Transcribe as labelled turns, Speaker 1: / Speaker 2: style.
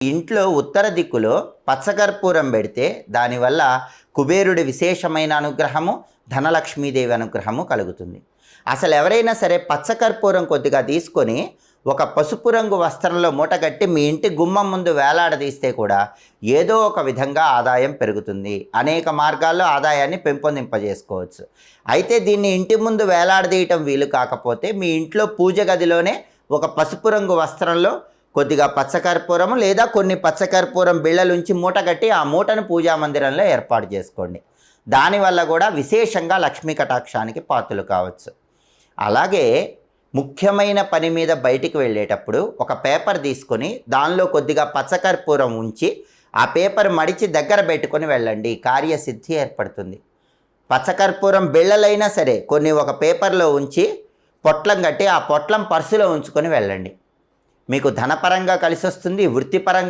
Speaker 1: ఇంట్లో ఉత్తర దిక్కులో పచ్చకర్పూరం పెడితే దానివల్ల కుబేరుడి విశేషమైన అనుగ్రహము ధనలక్ష్మీదేవి అనుగ్రహము కలుగుతుంది. అసలు ఎవరైనా సరే పచ్చకర్పూరం కొద్దిగా తీసుకొని ఒక పసుపు రంగు వస్త్రంలో మూటగట్టి మీ ఇంటి గుమ్మం ముందు వేలాడదీస్తే కూడా ఏదో ఒక విధంగా ఆదాయం పెరుగుతుంది. అనేక మార్గాల్లో ఆదాయాన్ని పెంపొందింపజేసుకోవచ్చు. అయితే దీన్ని ఇంటి ముందు వేలాడదీయటం వీలు కాకపోతే మీ ఇంట్లో పూజ గదిలోనే ఒక పసుపు రంగు వస్త్రంలో కొద్దిగా పచ్చకర్పూరం లేదా కొన్ని పచ్చకర్పూరం బిళ్ళలుంచి మూట కట్టి ఆ మూటను పూజా మందిరంలో ఏర్పాటు చేసుకోండి. దానివల్ల కూడా విశేషంగా లక్ష్మీ కటాక్షానికి పాత్రలు కావచ్చు. అలాగే ముఖ్యమైన పని మీద బయటికి వెళ్ళేటప్పుడు ఒక పేపర్ తీసుకొని దానిలో కొద్దిగా పచ్చకర్పూరం ఉంచి ఆ పేపర్ మడిచి దగ్గర పెట్టుకొని వెళ్ళండి. కార్యసిద్ధి ఏర్పడుతుంది. పచ్చకర్పూరం బిళ్ళలైనా సరే కొన్ని ఒక పేపర్లో ఉంచి పొట్లం కట్టి ఆ పొట్లం పర్సులో ఉంచుకొని వెళ్ళండి. మీకు ధనపరంగా కలిసి వస్తుంది వృత్తిపరంగా